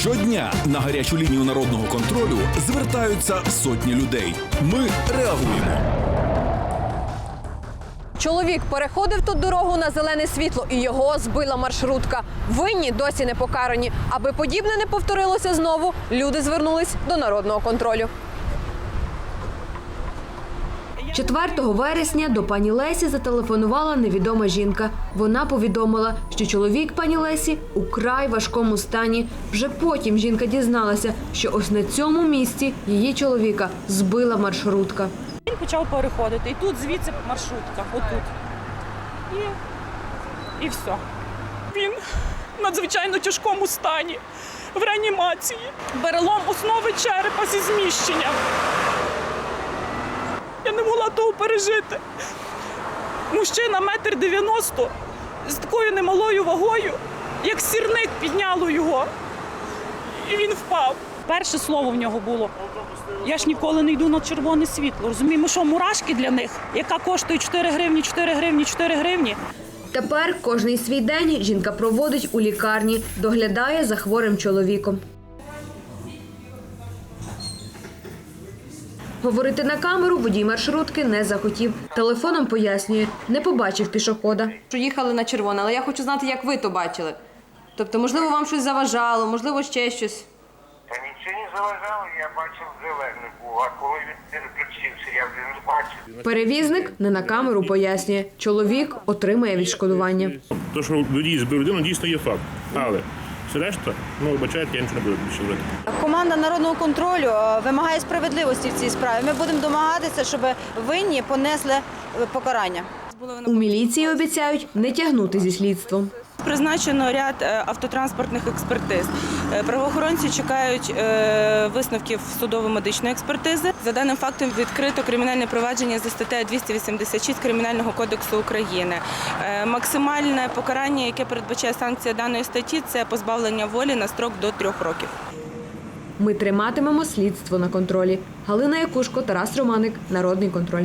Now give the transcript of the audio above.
Щодня на гарячу лінію народного контролю звертаються сотні людей. Ми реагуємо. Чоловік переходив тут дорогу на зелене світло, і його збила маршрутка. Винні досі не покарані. Аби подібне не повторилося знову, люди звернулись до народного контролю. 4 вересня до пані Лесі зателефонувала невідома жінка. Вона повідомила, що чоловік пані Лесі у край важкому стані. Вже потім жінка дізналася, що ось на цьому місці її чоловіка збила маршрутка. Він почав переходити. І тут звідси маршрутка, отут. І, і все. Він в надзвичайно тяжкому стані, в реанімації. Перелом основи черепа зі зміщенням. Я того пережити. Мужчина метр дев'яносто з такою немалою вагою, як сірник підняло його. І він впав. Перше слово в нього було. Я ж ніколи не йду на червоне світло. Розуміємо, що мурашки для них, яка коштує 4 гривні, 4 гривні, 4 гривні. Тепер кожний свій день жінка проводить у лікарні, доглядає за хворим чоловіком. Говорити на камеру водій маршрутки не захотів. Телефоном пояснює, не побачив пішохода. Що їхали на червоне, але я хочу знати, як ви то бачили. Тобто, можливо, вам щось заважало, можливо, ще щось. Та нічого не заважало, я бачив зелений був, а коли він переключився, я вже не бачив. Перевізник не на камеру пояснює. Чоловік отримає відшкодування. То, що водій збив людину, дійсно є факт. Але все решта, ну вибачайте, я нічого не буду більше говорити. Команда народного контролю е, вимагає справедливості в цій справі. Ми будемо домагатися, щоб винні понесли е, покарання. У міліції обіцяють не тягнути зі слідством. Призначено ряд е, автотранспортних експертиз. Е, Правоохоронці чекають е, висновків судово-медичної експертизи. За даним фактом відкрито кримінальне провадження за статтею 286 Кримінального кодексу України. Максимальне покарання, яке передбачає санкція даної статті, це позбавлення волі на строк до трьох років. Ми триматимемо слідство на контролі. Галина Якушко, Тарас Романик, Народний контроль.